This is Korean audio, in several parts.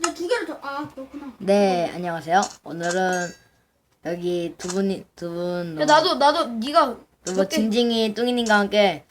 이제 두 개를 더. 아 그렇구나. 네, 안녕하세요. 오늘은 여기 두 분이 두분 야 나도 나도 네가 그리고 몇 개- 진징이 뚱이님과 함께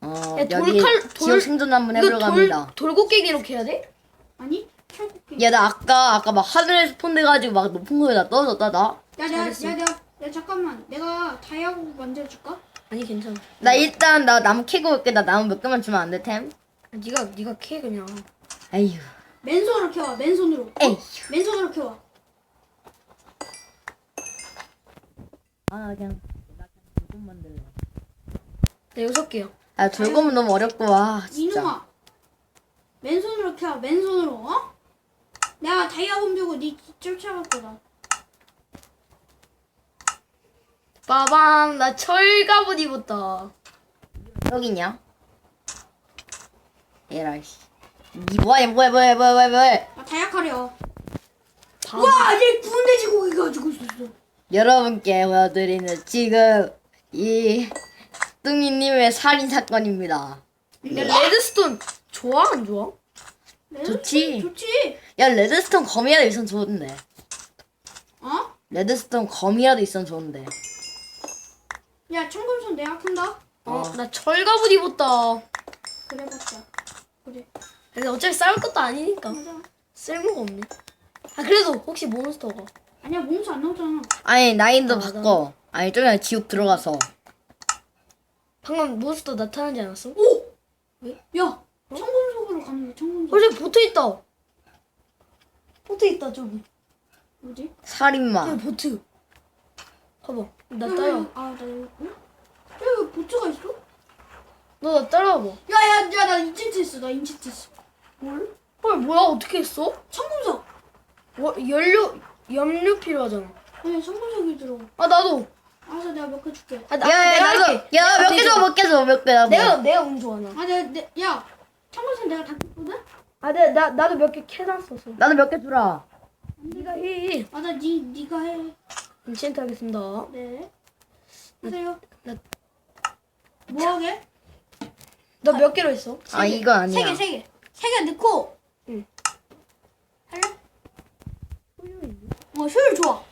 어 야, 여기 돌칼- 돌- 지옥 생존 한번 해보려고 합니다. 돌 돌고깨기 이렇게 해야 돼? 아니 철국기. 야, 나 아까 아까 막 하늘에 스폰 돼가지고 막 높은 거에다 떨어졌다 나. 야 내가 잘했어. 야 내가 야 잠깐만 내가 다이아고 만들어줄까? 아니 괜찮아. 나 일단 나 나무 캐고 올게. 나 나무 몇 개만 주면 안 돼, 템? 아, 네가 네가 캐 그냥. 에휴. 맨손으로 캐와 맨손으로. 어? 에휴. 맨손으로 캐와. 아, 그냥 나 그냥 돌곰 만들래. 네 여섯 개요. 아, 돌곰은 너무 어렵고 와, 진짜. 이놈아. 맨손으로 캐와 맨손으로. 어? 내가 다이아고 들고 니 쫓아갈 거다. 빠밤 나 철갑옷 입었다. 여기 있냐? 에라이 씨. 니 뭐야, 뭐야, 뭐야, 뭐야, 뭐야, 뭐야. 아 다이아카려. 바보. 와, 얘 구운 돼지 고기 가지고 있었어. 여러분께 보여드리는 지금 이 뚱이님의 살인 사건입니다. 야 레드스톤 좋아 안 좋아? 좋지. 좋지. 야 레드스톤 검이라도 있으면 좋은데. 어? 레드스톤 검이라도 있으면 좋은데. 야, 청금손 내가 푼다. 어, 어. 나 철갑옷 입었다. 그래 봤자. 그래. 근데 어차피 싸울 것도 아니니까 맞아. 쓸모가 없네. 아 그래도 혹시 몬스터가 아니야, 몸수 안 나오잖아. 아니 나인도 맞아. 바꿔. 아니 좀 전에 지옥 들어가서. 방금 몬스터 나타나지 않았어? 오! 왜? 야, 청금속으로 가는 거야, 청금속. 어 저기 보트 있다. 보트 있다 저기. 뭐지? 살인마. 저기 보트. 봐봐. 나 야, 따라. 야, 아, 나 여기. 야, 여기 보트가 있어? 너 나 따라와봐. 야, 야, 야, 나 인챈트 했어, 나 인챈트 했어. 뭘? 헐 뭐야 어떻게 했어? 청금속! 와, 연료 염료 필요하잖아. 아니, 청금속이 들어. 아 나도. 알았어, 내가 몇 개 줄게. 아, 나, 야 야 내가 나도. 할게. 야 몇 개. 줘, 몇 개 줘, 몇 개 나도. 내가 내가 운 좋아나. 아, 내가, 내, 야, 청금속 내가 다 깼거든? 아, 내, 나 나도 몇 개 캐놨었어. 나도 몇 개 주라. 네가 해. 아, 나 니, 니가 해. 인챈트 하겠습니다. 네. 하세요. 나- 뭐 하게? 너 몇 개로 했어? 아 이거 세 아니야. 개, 세 개. 세개 넣고. 응. 할래? 어, 효율 좋아.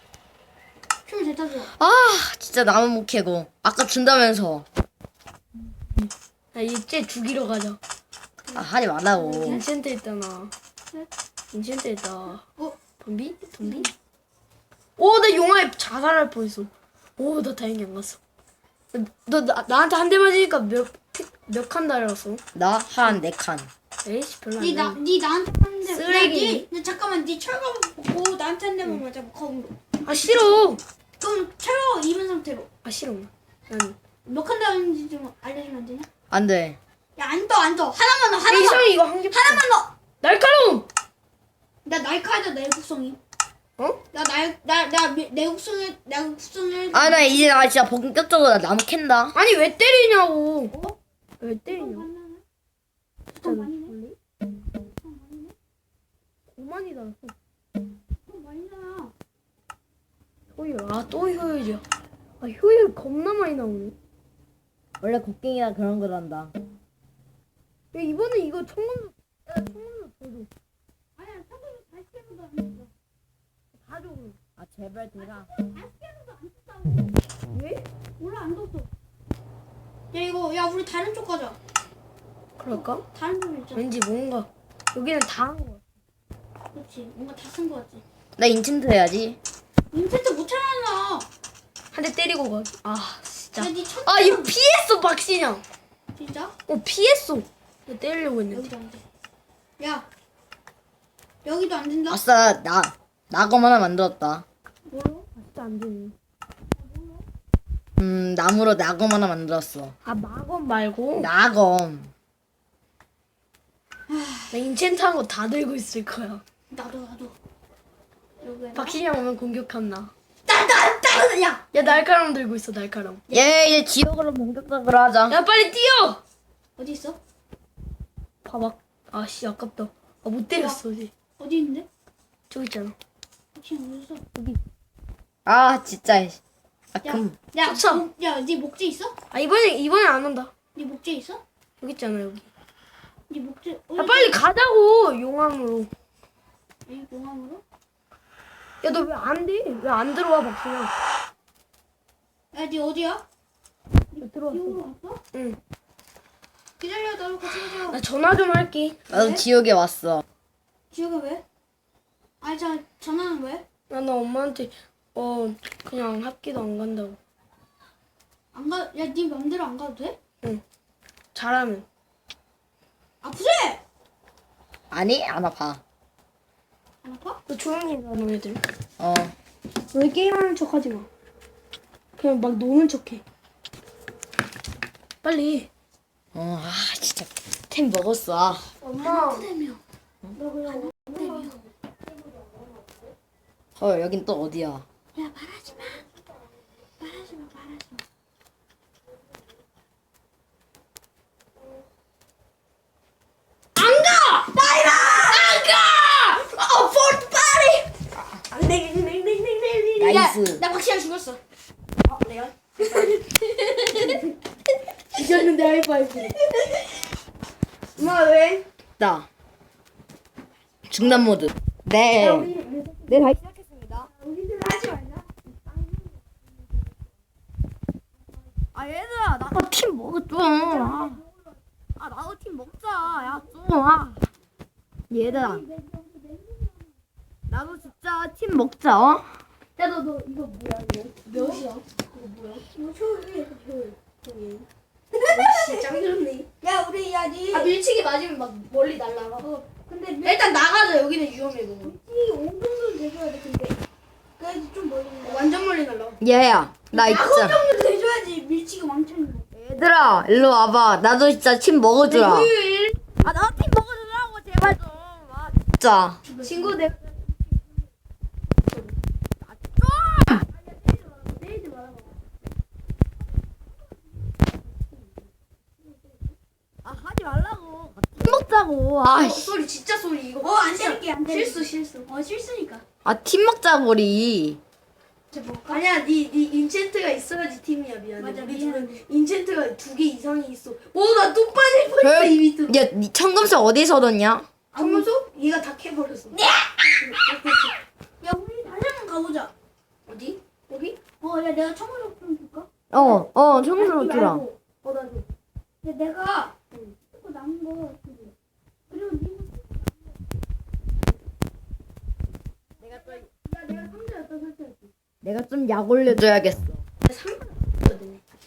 효율 됐다 좋아. 아 진짜 나무 못 캐고. 아까 준다면서. 야, 이제 죽이러 가자. 아 하지 말라고. 인챈트 했잖아. 네? 인챈트 했다. 어, 덤비? 덤비? 오, 나 용화에 자살할 뻔했어. 오, 나 다행히 안 갔어. 너, 너 나, 나한테 한 대 맞으니까 몇, 몇 칸 달았어? 나 한 네 칸. 에이씨, 별로 안 니, 나, 나. 니 나한테 하는데. 쓰레기. 야, 니, 니 잠깐만, 니 철거 보고 나한테 한 대만 맞아. 검으로. 아, 싫어. 그럼 철거 입은 상태로. 아, 싫어. 난. 몇 칸 나오는지 좀 알려주면 안 되냐? 안 돼. 야, 안 떠, 안 떠. 하나만 야, 하나만. 이상해, 이거 한 개. 하나만 넣어. 날카로움! 나 날카하자, 내국성이. 어? 나 날, 나, 나, 내국성을, 내국성을. 아나 이제 나 진짜 본격적으로 나 나무 캔다. 아니, 왜 때리냐고. 어? 왜 때리냐 많이 나. 효율. 아, 또 효율이야. 아, 효율 겁나 많이 나오네. 원래 곡괭이나 그런 거란다. 야, 이번에 이거 청문서, 야, 청문서 더 줘. 아니야, 청소는 다시 해도 안 된다. 다 줘, 그럼. 아 제발 대라. 다시 해도 안 된다고. 왜? 몰라, 안 떴어. 야, 이거, 야, 우리 다른 쪽 가자. 그럴까? 다른 쪽 있잖아. 왠지 뭔가 여기는 다 한거 같아. 그렇지. 뭔가 다 쓴거 같지. 나 인챈트 해야지. 인텐트 못 찾아나. 한 대 때리고 가. 아 진짜. 야, 니 천. 아 이거 피했어 박신영. 진짜? 어 피했어. 나 때리려고 했는데. 여기도 안 돼. 야. 여기도 안 된다. 아싸 나 나검 하나 만들었다. 뭐로? 아, 진짜 안 되네. 음 나무로 나검 하나 만들었어. 아 마검 말고 나검. 나 인챈트 한 거 다 들고 있을 거야. 나도, 나도. 박신영 오면 공격한다. 나, 나, 나, 야. 야 날카로움 들고 있어 날카로움. 얘 이제 지옥으로 본격적으로 하자. 야 빨리 뛰어. 어디 있어? 봐봐. 아씨 아깝다. 아 못 때렸어 이제. 어디 있는데? 저기 있잖아. 지금 어디 있어? 아 진짜. 아 야, 금. 야, 쫓아. 목- 야, 네 목재 있어? 아 이번에 이번에 안 한다. 네 목재 있어? 여기 있잖아 여기. 네 목재. 아 빨리 가자고 용암으로. 이 용암으로? 야 너 왜 안 돼? 왜 안 들어와 박수야? 야, 니 어디야? 왜 들어왔어? 지옥으로 갔어? 응. 기다려, 나도 같이 가자. 나 전화 좀 할게. 나도 지옥에 왔어. 지옥에 왜? 아니, 저, 전화는 왜? 나 나 엄마한테 어 그냥 학기도 안 간다고. 안 가, 야, 니 맘대로 안 가도 돼? 잘하면. 아프지? 아니 안 아파. 안 아파? 너 조용히 해라 너희들. 어. 왜 게임하는 척 하지 마. 그냥 막 노는 척해. 빨리. 어, 아 진짜 템 먹었어. 아. 엄마. 대며. 너 그냥 헐 여긴 또 어디야? 야. 말하지 마, 말하지 마. 어 폴파리. 땡땡땡땡땡땡. 나이스. 나 박시현 죽었어. 어 내가. 이겼는데 하이파이브. 엄마 왜? 나. 중단 모드. 네. 네 다시 시작했습니다. 우리들 하지 말자. 아 얘들아 나도 팀 먹어 좀. 아, 아 나도 팀 먹자. 야 좀. 아. 얘들아. 나도 진짜 팀 먹자. 어? 야너 너 이거 뭐야 이거? 몇이야? 이거 뭐야? 이거 초일 초일 초일. 진짜 짱 좋네. 야, 우리, 야, 니. 아 밀치기 맞으면 막 멀리 날라가. 어, 근데 미- 일단 나가자 여기는 위험해 너무. 이 5정도는 돼줘야 돼, 근데. 그래도 좀 멀리. 어, 완전 멀리 날라가. 얘야 나 있잖아. 정도 돼줘야지. 밀치기 왕창 거. 얘들아 일로 와봐. 나도 진짜 팀 먹어주라. 아 나도 팀 먹어주라고 제발 좀. 아 진짜. 친구 내. 아 하지 말라고. 팀 먹자고. 아 어, 씨. 소리 진짜 소리 이거. 어, 안 때릴게, 안 때릴게. 실수 실수. 어, 실수니까. 아팀 먹자고 우리. 저 먹을까? 아니야, 니, 니 인챈트가 있어야지 팀이야, 미안해. 맞아, 우리 미안해. 둘은 인챈트가 두 개 이상이 있어. 오, 나또 빠질 뻔했어, 이 밑으로. 야, 니 청금석 어디서 얻었냐? 청소? 얘가 다 캐버렸어. 야, 우리 다시 한번 가보자. 어디? 여기? 어, 야, 내가 청소력 좀 줄까? 어, 어, 아니, 주라. 말고. 어, 나 줘. 야, 내가 남은 거 주고. 그리고 니 내가 좀, 야, 내가 상자였다 설치할게. 내가 좀 약 올려줘야겠어. 야, 상자.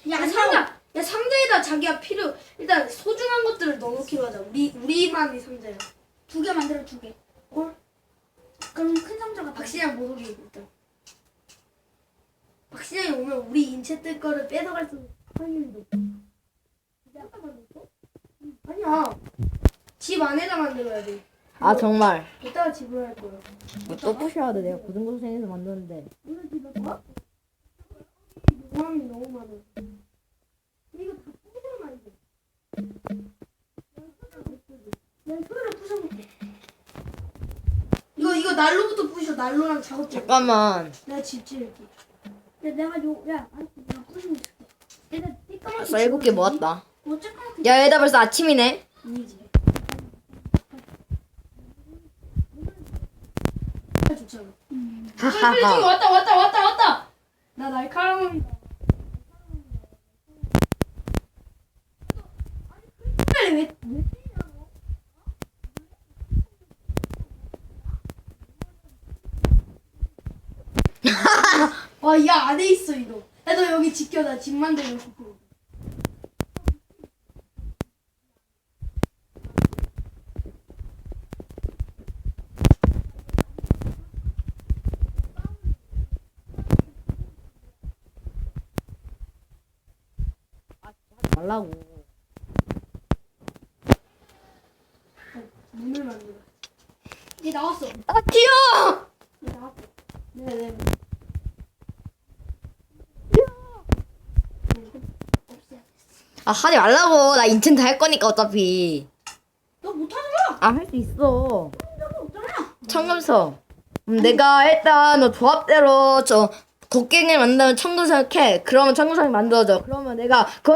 야, 야, 상자. 야, 상자에다 자기가 필요, 일단 소중한 것들을 넣어놓기로 하자. 우리, 우리만의 상자야. 두 개 만들어 두 개. 헐. 그럼 큰 상자가 다. 박신양 못 오게, 일단. 박신양이 오면 우리 인챈트 거를 뺏어갈 수 확률이 높아. 아니 야. 집 안에다 만들어야 돼. 아, 정말. 이따가 집을 할 거야. 뭐또 부셔야 돼. 내가 고등고생해서 만드는데. 집에 가? 용암이 너무 많아. 이거 다. 내가 소리를 부숴볼게. 이거, 이거 난로부터 부셔. 난로랑 작업대. 잠깐만. 내가 집 지을게. 야, 내가 요, 야, 알았어. 내가 부수면 줄게. 일단 띠까맣게. 아싸, 일곱 개 모았다. 야, 얘다 벌써 아침이네. 아니지. 좋잖아. 하하하. 왔다 왔다 왔다 왔다. 나 날카로운. 빨리 왜? 왜? 와, 이 안에 있어 이거. 야, 너 여기 지켜. 나 집 만들고 말라고. 문을 만들어. 얘 나왔어. 아, 튀어! 얘 나왔어. 네네. 아, 하지 말라고. 나 인챈트 할 거니까, 어차피. 너 못하잖아. 아, 할수 있어. 너 없잖아. 청금석. 음, 내가 일단 너 조합대로 저 곡괭이 만들면 청금석 해. 그러면 청금석이 만들어져. 그러면 내가 그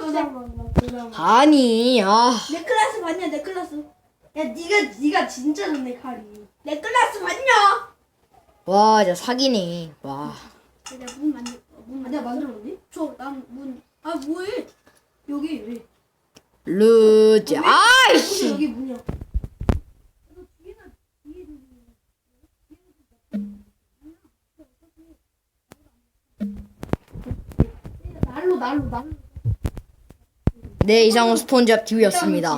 끄장만, 나 끄장만. 아니, 아. 내 클래스 봤냐? 내 클래스. 야 네가 네가 진짜 좋네 칼이. 내 클래스 봤냐? 와 진짜 사기네 와 내가 문 만들 어, 문 만들 내가 만들었니? 저난문아 뭐해? 여기 왜? 루즈 아이씨 여기 문이야. 날로 날로 날로. 네 이상은 스폰지밥 TV였습니다